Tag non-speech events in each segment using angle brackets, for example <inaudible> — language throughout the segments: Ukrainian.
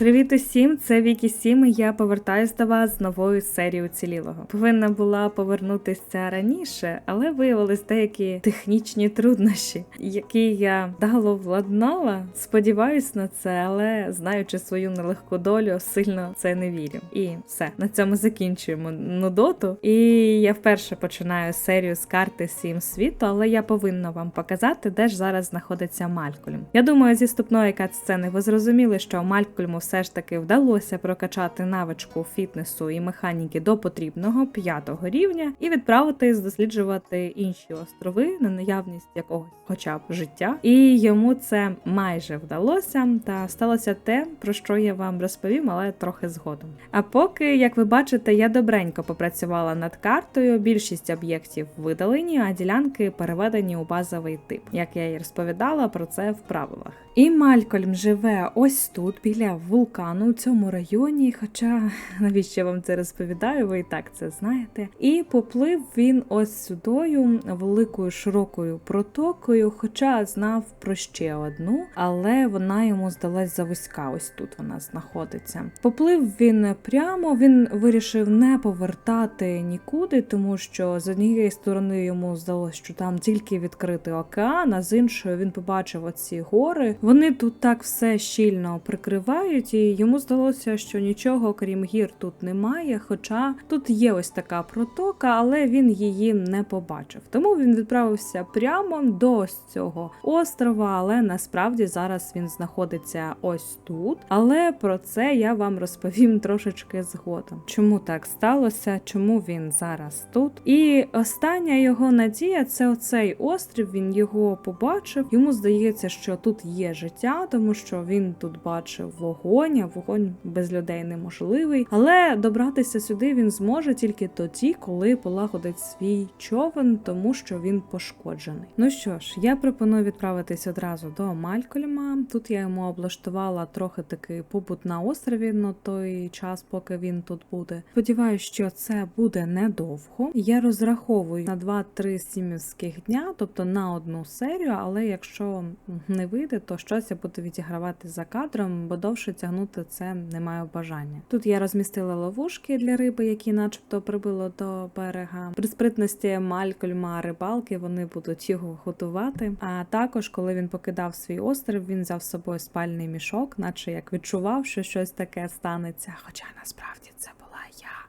Привіт усім! Це Вікі Сім. і Я повертаюсь до вас з новою серією уцілілого. Повинна була повернутися раніше, але виявились деякі технічні труднощі, які я дало владнала. Сподіваюсь на це, але знаючи свою нелегку долю, сильно це не вірю. І все на цьому закінчуємо нудоту. І я вперше починаю серію з карти Сім світу, але я повинна вам показати, де ж зараз знаходиться Малькольм. Я думаю, зі ступної кат-сцени ви зрозуміли, що Малькольму все ж таки вдалося прокачати навичку фітнесу і механіки до потрібного п'ятого рівня і відправитись досліджувати інші острови на наявність якогось, хоча б життя. І йому це майже вдалося. Та сталося те, про що я вам розповім, але трохи згодом. А поки, як ви бачите, я добренько попрацювала над картою. Більшість об'єктів видалені, а ділянки переведені у базовий тип, як я і розповідала про це в правилах. І Малькольм живе ось тут, біля вулкану у цьому районі. Хоча <laughs> навіщо я вам це розповідаю, ви і так це знаєте. І поплив він ось сюдою великою широкою протокою, хоча знав про ще одну, але вона йому здалась завузька. Ось тут вона знаходиться. Поплив він прямо, він вирішив не повертати нікуди, тому що з однієї сторони йому здалося, що там тільки відкритий океан, а з іншої він побачив оці гори. Вони тут так все щільно прикривають, і йому здалося, що нічого крім гір тут немає. Хоча тут є ось така протока, але він її не побачив. Тому він відправився прямо до ось цього острова. Але насправді зараз він знаходиться ось тут. Але про це я вам розповім трошечки згодом. Чому так сталося? Чому він зараз тут? І остання його надія це оцей острів. Він його побачив. Йому здається, що тут є життя, тому що він тут бачив вогонь, а вогонь без людей неможливий. Але добратися сюди він зможе тільки тоді, коли полагодить свій човен, тому що він пошкоджений. Ну що ж, я пропоную відправитись одразу до Малькольма. Тут я йому облаштувала трохи такий побут на острові на той час, поки він тут буде. Сподіваюсь, що це буде недовго. Я розраховую на 2-3 сімівських дня, тобто на одну серію, але якщо не вийде, то щось я буду відігравати за кадром, бо довше тягнути це не маю бажання. Тут я розмістила ловушки для риби, які, начебто, прибило до берега. При спритності Малькольма рибалки вони будуть його готувати. А також, коли він покидав свій острів, він взяв з собою спальний мішок, наче як відчував, що щось таке станеться. Хоча насправді це.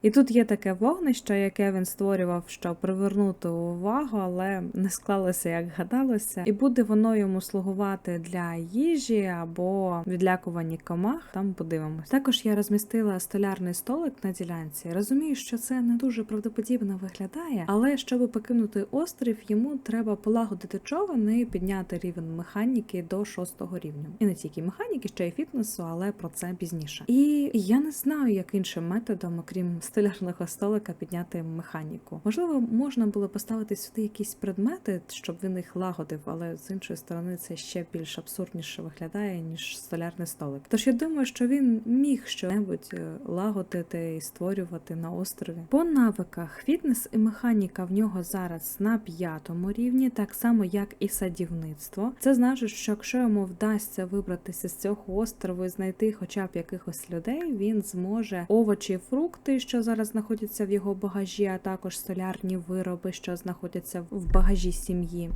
І тут є таке вогнище, яке він створював, щоб привернути увагу, але не склалося, як гадалося, і буде воно йому слугувати для їжі або відлякувані комах. Там подивимось. Також я розмістила столярний столик на ділянці. Розумію, що це не дуже правдоподібно виглядає, але щоб покинути острів, йому треба полагодити човен і підняти рівень механіки до шостого рівня. І не тільки механіки, ще й фітнесу, але про це пізніше. І я не знаю, як іншим методом, окрім столярного столика, підняти механіку. Можливо, можна було поставити сюди якісь предмети, щоб він їх лагодив, але з іншої сторони це ще більш абсурдніше виглядає ніж столярний столик. Тож я думаю, що він міг щонебудь е, лагодити і створювати на острові. По навиках фітнес і механіка в нього зараз на п'ятому рівні, так само як і садівництво. Це значить, що якщо йому вдасться вибратися з цього острову і знайти хоча б якихось людей, він зможе овочі, фрукти, що зараз знаходяться в його багажі, а також солярні вироби, що знаходяться в багажі сім'ї.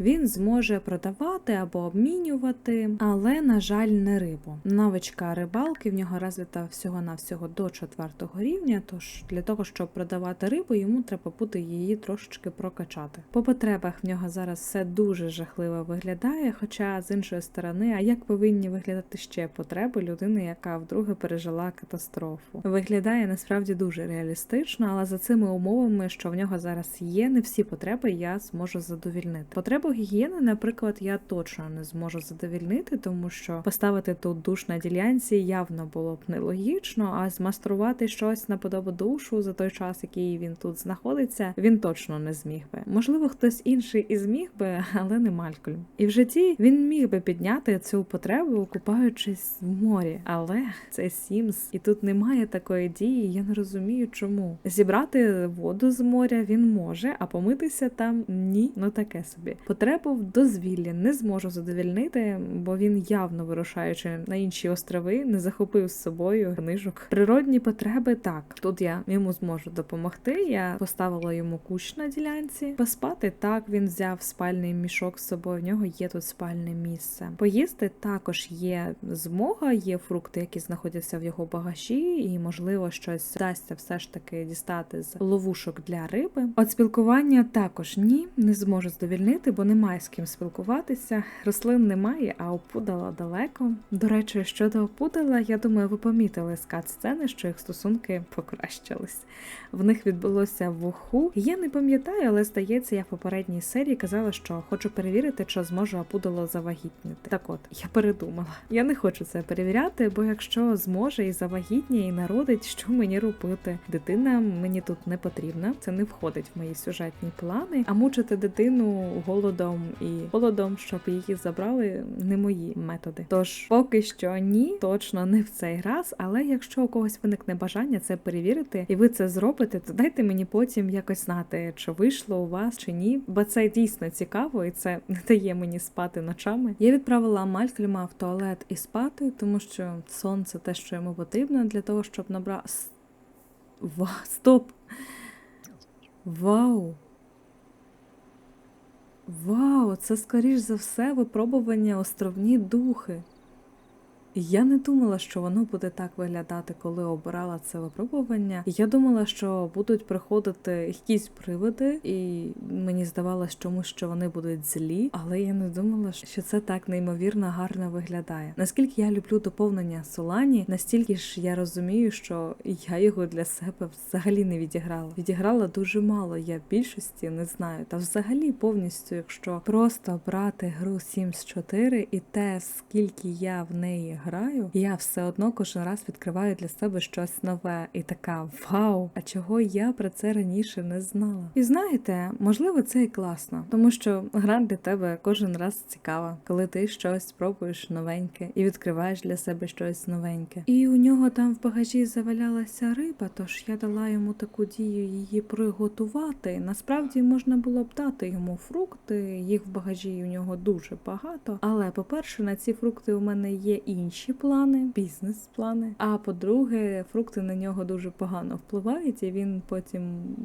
Він зможе продавати або обмінювати, але, на жаль, не рибу. Навичка рибалки в нього розвита всього-навсього до четвертого рівня. Тож для того, щоб продавати рибу, йому треба буде її трошечки прокачати. По потребах в нього зараз все дуже жахливо виглядає. Хоча з іншої сторони, а як повинні виглядати ще потреби людини, яка вдруге пережила катастрофу? Виглядає насправді дуже реалістично, але за цими умовами, що в нього зараз є, не всі потреби я зможу задовільнити. Потреби гігієни, наприклад, я точно не зможу задовільнити, тому що поставити тут душ на ділянці явно було б нелогічно, а змаструвати щось на подобу душу за той час, який він тут знаходиться, він точно не зміг би. Можливо, хтось інший і зміг би, але не Малькольм. І в житті він міг би підняти цю потребу, купаючись в морі, але це Сімс, і тут немає такої дії. Я не розумію, чому зібрати воду з моря він може, а помитися там ні, ну таке собі. Потребу в дозвіллі не зможу задовільнити, бо він явно вирушаючи на інші острови, не захопив з собою книжок. Природні потреби так. Тут я йому зможу допомогти. Я поставила йому кущ на ділянці. Поспати так. Він взяв спальний мішок з собою. В нього є тут спальне місце. Поїсти також є змога, є фрукти, які знаходяться в його багажі, і можливо щось вдасться все ж таки дістати з ловушок для риби. От спілкування також ні, не зможу задовільнити, бо немає з ким спілкуватися. Рослин немає, а опудала далеко. До речі, щодо опудала, я думаю, ви помітили з кат-сцени, що їх стосунки покращились. В них відбулося в уху. Я не пам'ятаю, але здається, я в попередній серії казала, що хочу перевірити, чи зможе опудало завагітніти. Так от, я передумала. Я не хочу це перевіряти, бо якщо зможе і завагітніє, і народить, що мені робити? Дитина мені тут не потрібна. Це не входить в мої сюжетні плани. А мучити дитину голодом і холодом, щоб її забрали, не мої методи. Тож поки що ні, точно не в цей раз. Але якщо у когось виникне бажання це перевірити, і ви це зробите, то дайте мені потім якось знати, чи вийшло у вас чи ні. Бо це дійсно цікаво, і це не дає мені спати ночами. Я відправила Малькольма в туалет і спати, тому що сон це те, що йому потрібно для того, щоб набрати. Ва, стоп! Вау! Вау, це скоріш за все випробування островні духи. Я не думала, що воно буде так виглядати, коли обирала це випробування. Я думала, що будуть приходити якісь привиди, і мені здавалось чомусь, що вони будуть злі, але я не думала, що це так неймовірно гарно виглядає. Наскільки я люблю доповнення Солані, настільки ж я розумію, що я його для себе взагалі не відіграла. Відіграла дуже мало. Я більшості не знаю. Та взагалі повністю, якщо просто брати гру Sims 4 і те, скільки я в неї граю, я все одно кожен раз відкриваю для себе щось нове і така вау! А чого я про це раніше не знала? І знаєте, можливо, це і класно, тому що гра для тебе кожен раз цікава, коли ти щось спробуєш новеньке і відкриваєш для себе щось новеньке. І у нього там в багажі завалялася риба, тож я дала йому таку дію її приготувати. Насправді можна було б дати йому фрукти, їх в багажі у нього дуже багато. Але по-перше, на ці фрукти у мене є інші плани, бізнес-плани. А по-друге, фрукти на нього дуже погано впливають, і він потім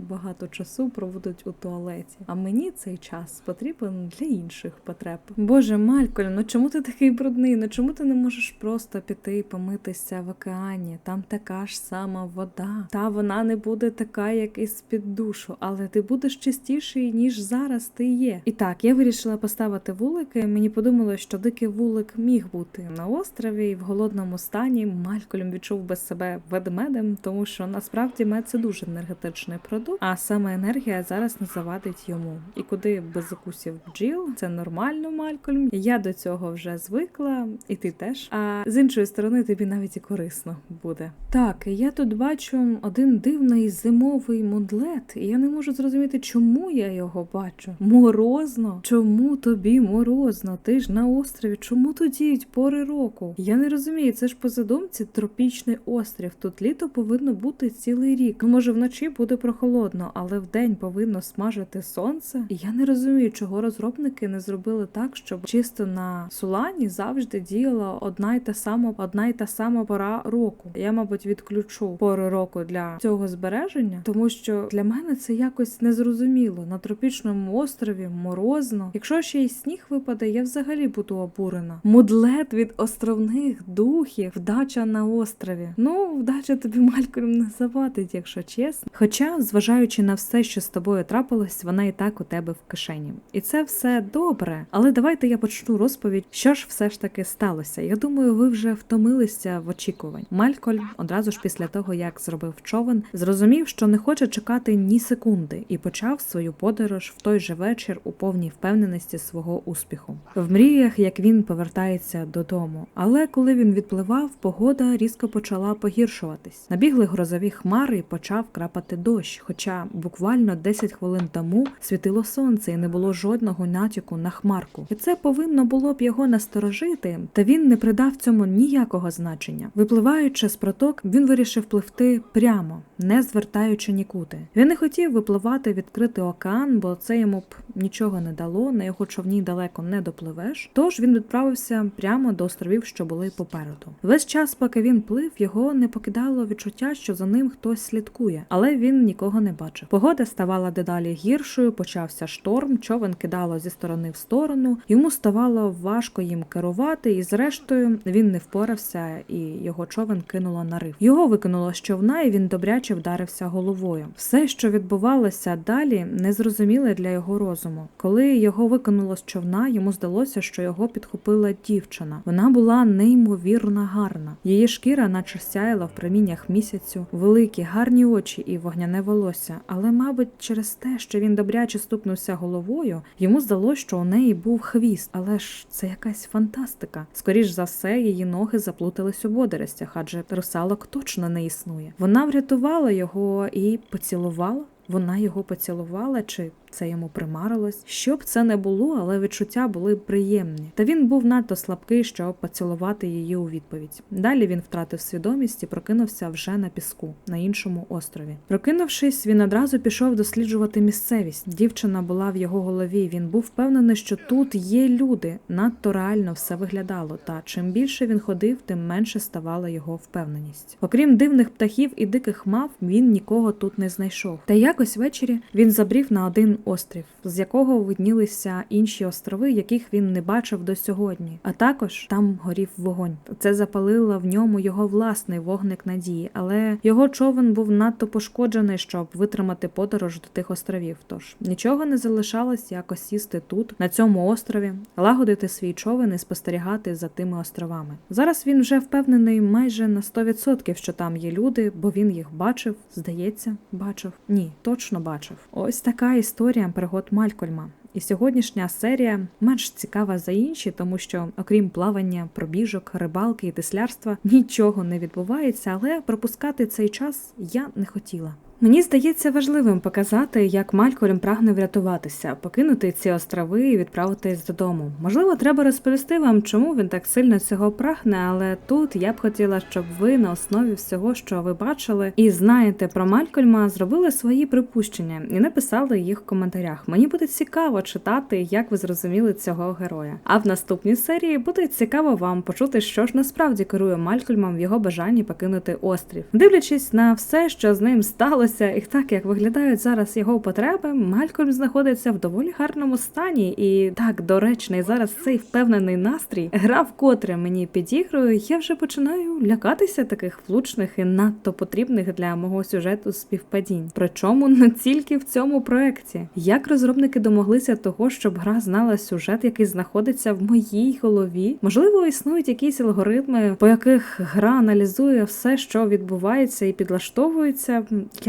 багато часу проводить у туалеті. А мені цей час потрібен для інших потреб. Боже, Мальколь, ну чому ти такий брудний? Ну чому ти не можеш просто піти і помитися в океані? Там така ж сама вода. Та вона не буде така, як із під душу, але ти будеш чистіший, ніж зараз ти є. І так, я вирішила поставити вулики. Мені подумалось, що дикий вулик міг бути на острові і в голодному стані. Малькольм відчув би себе ведмедем, тому що насправді мед це дуже енергетичний продукт, а саме енергія зараз не завадить йому. І куди без укусів бджіл, це нормально, Малькольм. Я до цього вже звикла, і ти теж. А з іншої сторони, тобі навіть і корисно буде. Так, я тут бачу один дивний зимовий мудлет, і я не можу зрозуміти, чому я його бачу. Морозно? Чому тобі морозно? Ти ж на острові. Чому діють пори року? Я не розумію, це ж по задумці тропічний острів. Тут літо повинно бути цілий рік. Ну, може, вночі буде прохолодно, але вдень повинно смажити сонце. І я не розумію, чого розробники не зробили так, щоб чисто на Сулані завжди діяла одна й та сама, одна й та сама пора року. Я, мабуть, відключу пори року для цього збереження, тому що для мене це якось незрозуміло. На тропічному острові морозно. Якщо ще й сніг випаде, я взагалі буду обурена. Мудлет від островних духів, вдача на острові. Ну, вдача тобі Малькольм не завадить, якщо чесно. Хоча, зважаючи на все, що з тобою трапилось, вона і так у тебе в кишені. І це все добре. Але давайте я почну розповідь, що ж все ж таки сталося. Я думаю, ви вже втомилися в очікувань. Малькольм одразу ж після того, як зробив човен, зрозумів, що не хоче чекати ні секунди, і почав свою подорож в той же вечір у повній впевненості свого успіху. В мріях, як він повертається додому. Але Коли він відпливав, погода різко почала погіршуватись. Набігли грозові хмари і почав крапати дощ. Хоча буквально 10 хвилин тому світило сонце і не було жодного натяку на хмарку. І це повинно було б його насторожити, та він не придав цьому ніякого значення. Випливаючи з проток, він вирішив пливти прямо, не звертаючи нікуди. Він не хотів випливати в відкритий океан, бо це йому б нічого не дало. На його човні далеко не допливеш. Тож він відправився прямо до островів, що були попереду. Весь час, поки він плив, його не покидало відчуття, що за ним хтось слідкує, але він нікого не бачив. Погода ставала дедалі гіршою, почався шторм, човен кидало зі сторони в сторону. Йому ставало важко їм керувати, і зрештою він не впорався, і його човен кинуло на риф. Його викинуло з човна, і він добряче вдарився головою. Все, що відбувалося далі, незрозуміле для його розуму. Коли його викинуло з човна, йому здалося, що його підхопила дівчина. Вона була неймовірно гарна. Її шкіра, наче сяяла в проміннях місяцю, великі, гарні очі і вогняне волосся. Але, мабуть, через те, що він добряче стукнувся головою, йому здалося, що у неї був хвіст. Але ж це якась фантастика. Скоріш за все, її ноги заплутались у водоростях, адже русалок точно не існує. Вона врятувала його і поцілувала. Вона його поцілувала, чи це йому примарилось. Що б це не було, але відчуття були приємні. Та він був надто слабкий, щоб поцілувати її у відповідь. Далі він втратив свідомість і прокинувся вже на піску на іншому острові. Прокинувшись, він одразу пішов досліджувати місцевість. Дівчина була в його голові. Він був впевнений, що тут є люди. Надто реально все виглядало. Та чим більше він ходив, тим менше ставала його впевненість. Окрім дивних птахів і диких мав, він нікого тут не знайшов. Та якось ввечері він забрів на один острів, з якого виднілися інші острови, яких він не бачив до сьогодні. А також там горів вогонь. Це запалило в ньому його власний вогник надії, але його човен був надто пошкоджений, щоб витримати подорож до тих островів. Тож нічого не залишалось, як осісти тут, на цьому острові, лагодити свій човен і спостерігати за тими островами. Зараз він вже впевнений майже на 100%, що там є люди, бо він їх бачив, здається, бачив. Ні, точно бачив. Ось така історія пригод Малькольма. І сьогоднішня серія менш цікава за інші, тому що, окрім плавання, пробіжок, рибалки і теслярства, нічого не відбувається, але пропускати цей час я не хотіла. Мені здається важливим показати, як Малькольм прагне врятуватися, покинути ці острови і відправитись додому. Можливо, треба розповісти вам, чому він так сильно цього прагне, але тут я б хотіла, щоб ви на основі всього, що ви бачили, і знаєте про Малькольма, зробили свої припущення і написали їх в коментарях. Мені буде цікаво читати, як ви зрозуміли цього героя. А в наступній серії буде цікаво вам почути, що ж насправді керує Малькольмом в його бажанні покинути острів, дивлячись на все, що з ним сталося. І так як виглядають зараз його потреби, Малькольм знаходиться в доволі гарному стані, і так доречний зараз цей впевнений настрій. Гра вкотре мені підігрує. Я вже починаю лякатися таких влучних і надто потрібних для мого сюжету співпадінь. Причому не тільки в цьому проекті. Як розробники домоглися того, щоб гра знала сюжет, який знаходиться в моїй голові? Можливо, існують якісь алгоритми, по яких гра аналізує все, що відбувається, і підлаштовується.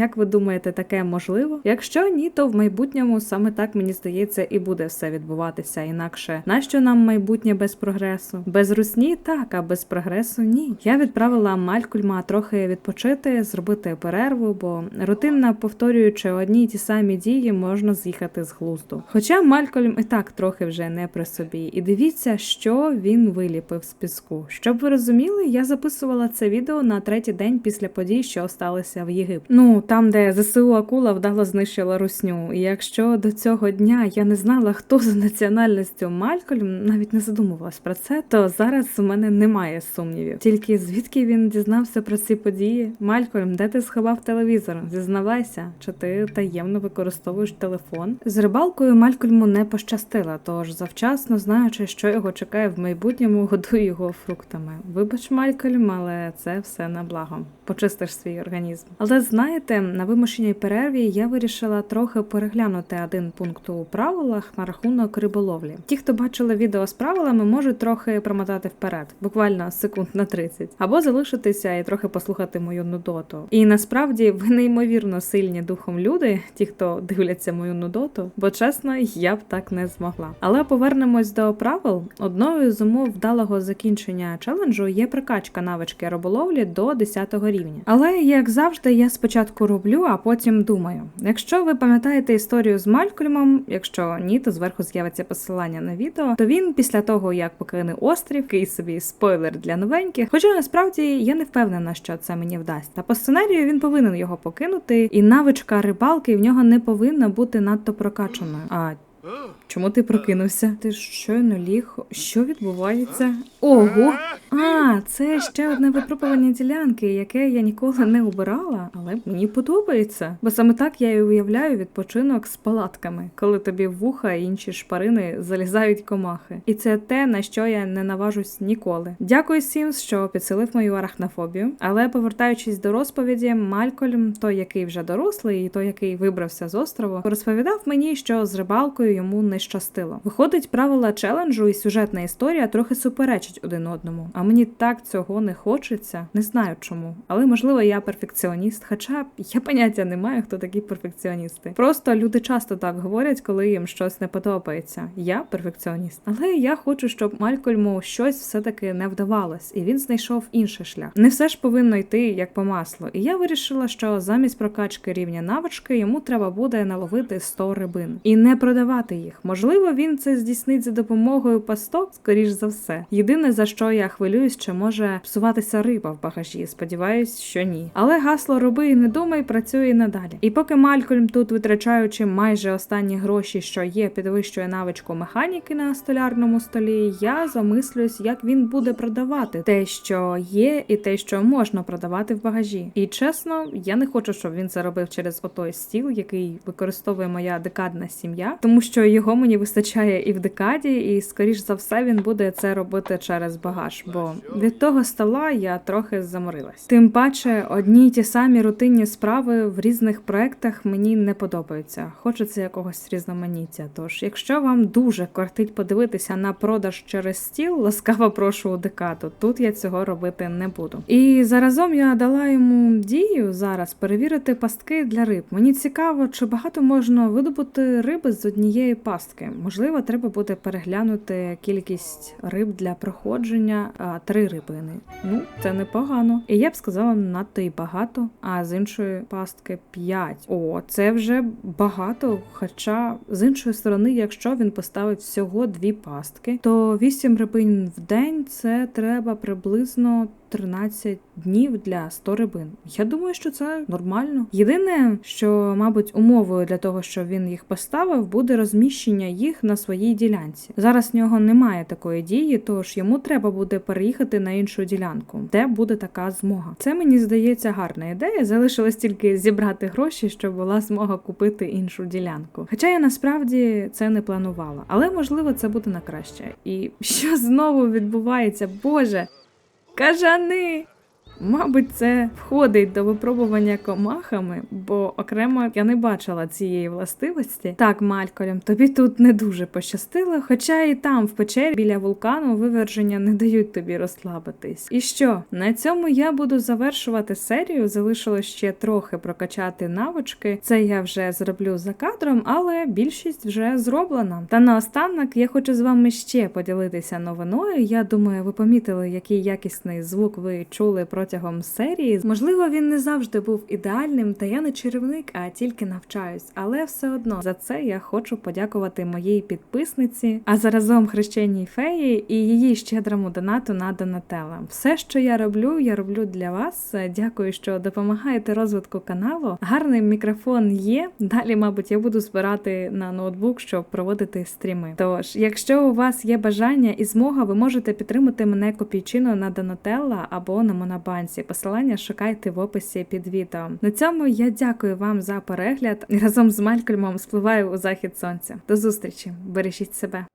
Як ви думаєте, таке можливо? Якщо ні, то в майбутньому саме так мені здається і буде все відбуватися. Інакше нащо нам майбутнє без прогресу? Без русні так, а без прогресу ні. Я відправила Малькульма трохи відпочити, зробити перерву, бо рутинно повторюючи одні й ті самі дії, можна з'їхати з глузду. Хоча Малькольм і так трохи вже не при собі. І дивіться, що він виліпив з піску. Щоб ви розуміли, я записувала це відео на третій день після подій, що сталися в Єгипті. Ну там, де ЗСУ Акула вдало знищила русню. І якщо до цього дня я не знала, хто за національністю Малькольм, навіть не задумувалась про це, то зараз у мене немає сумнівів. Тільки звідки він дізнався про ці події? Малькольм, де ти сховав телевізор? Зізнавайся, чи ти таємно використовуєш телефон? З рибалкою Малькольму не пощастило, тож завчасно знаючи, що його чекає в майбутньому, годую його фруктами. Вибач, Малькольм, але це все на благо. Почистиш свій організм. Але знаєте, на вимушеній перерві я вирішила трохи переглянути один пункт у правилах на рахунок риболовлі. Ті, хто бачили відео з правилами, можуть трохи промотати вперед, буквально секунд на 30. або залишитися і трохи послухати мою нудоту. І насправді ви неймовірно сильні духом люди, ті, хто дивляться мою нудоту, бо чесно, я б так не змогла. Але повернемось до правил. Одною з умов вдалого закінчення челенджу є прокачка навички риболовлі до 10 рівня. Але як завжди, я спочатку роблю, а потім думаю. Якщо ви пам'ятаєте історію з Малькольмом, якщо ні, то зверху з'явиться посилання на відео, то він після того, як покине острів, кий собі спойлер для новеньких. Хоча насправді я не впевнена, що це мені вдасться. По сценарію він повинен його покинути, і навичка рибалки в нього не повинна бути надто прокачаною. А Чому ти прокинувся? Ти щойно ліг. Що відбувається? Ого! А, це ще одне випробування ділянки, яке я ніколи не обирала, але мені подобається. Бо саме так я і уявляю відпочинок з палатками, коли тобі вуха і інші шпарини залізають комахи. І це те, на що я не наважусь ніколи. Дякую Сімс, що підсилив мою арахнофобію. Але повертаючись до розповіді, Малькольм, той, який вже дорослий, і той, який вибрався з острову, розповідав мені, що з рибалкою йому не щастило. Виходить, правила челенджу і сюжетна історія трохи суперечать один одному. А мені так цього не хочеться. Не знаю чому. Але можливо я перфекціоніст. Хоча я поняття не маю, хто такі перфекціоністи. Просто люди часто так говорять, коли їм щось не подобається. Я перфекціоніст. Але я хочу, щоб Малькольму щось все-таки не вдавалось, і він знайшов інший шлях. Не все ж повинно йти як по маслу. І я вирішила, що замість прокачки рівня навички йому треба буде наловити 100 рибин і не продавати їх. Можливо, він це здійснить за допомогою пасток, скоріш за все. Єдине за що я хвилююсь, чи може псуватися риба в багажі. Сподіваюсь, що ні. Але гасло роби і не думай працює надалі. І поки Малькольм тут, витрачаючи майже останні гроші, що є, підвищує навичку механіки на столярному столі, я замислюсь, як він буде продавати те, що є, і те, що можна продавати в багажі. І чесно, я не хочу, щоб він це робив через отой стіл, який використовує моя декадна сім'я, тому що його мені вистачає і в декаді, і скоріш за все він буде це робити через багаж. Бо від того стола я трохи заморилась. Тим паче, одні й ті самі рутинні справи в різних проектах мені не подобаються. Хочеться якогось різноманіття. Тож, якщо вам дуже кортить подивитися на продаж через стіл, ласкаво прошу у декаду. Тут я цього робити не буду. І заразом я дала йому дію зараз перевірити пастки для риб. Мені цікаво, чи багато можна видобути риби з однієї пастки. Можливо, треба буде переглянути кількість риб для проходження а, три рибини. Ну, це непогано. І я б сказала, надто й багато. А з іншої пастки 5. О, це вже багато. Хоча з іншої сторони, якщо він поставить всього дві пастки, то 8 рибин в день це треба приблизно 13 днів для 100 рибин. Я думаю, що це нормально. Єдине, що, мабуть, умовою для того, щоб він їх поставив, буде розміщення їх на своїй ділянці. Зараз в нього немає такої дії, тож йому треба буде переїхати на іншу ділянку, де буде така змога. Це мені здається гарна ідея. Залишилось тільки зібрати гроші, щоб була змога купити іншу ділянку. Хоча я насправді це не планувала, але можливо це буде на краще. І що знову відбувається, Боже. Кажани! Мабуть, це входить до випробування комахами, бо окремо я не бачила цієї властивості. Так, Мальколем, тобі тут не дуже пощастило, хоча і там, в печері біля вулкану, виверження не дають тобі розслабитись. І що? На цьому я буду завершувати серію. Залишилось ще трохи прокачати навички. Це я вже зроблю за кадром, але більшість вже зроблена. Та наостанок я хочу з вами ще поділитися новиною. Я думаю, ви помітили, який якісний звук ви чули протягом серії. Можливо, він не завжди був ідеальним, та я не чарівник, а тільки навчаюсь. Але все одно за це я хочу подякувати моїй підписниці, а заразом хрещеній феї і її щедрому донату на Донателла. Все, що я роблю, я роблю для вас. Дякую, що допомагаєте розвитку каналу. Гарний мікрофон є. Далі, мабуть, я буду збирати на ноутбук, щоб проводити стріми. Тож, якщо у вас є бажання і змога, ви можете підтримати мене копійчиною на Донателла або на Монобанці. Посилання шукайте в описі під відео. На цьому я дякую вам за перегляд і разом з Малькольмом спливаю у захід сонця. До зустрічі! Бережіть себе!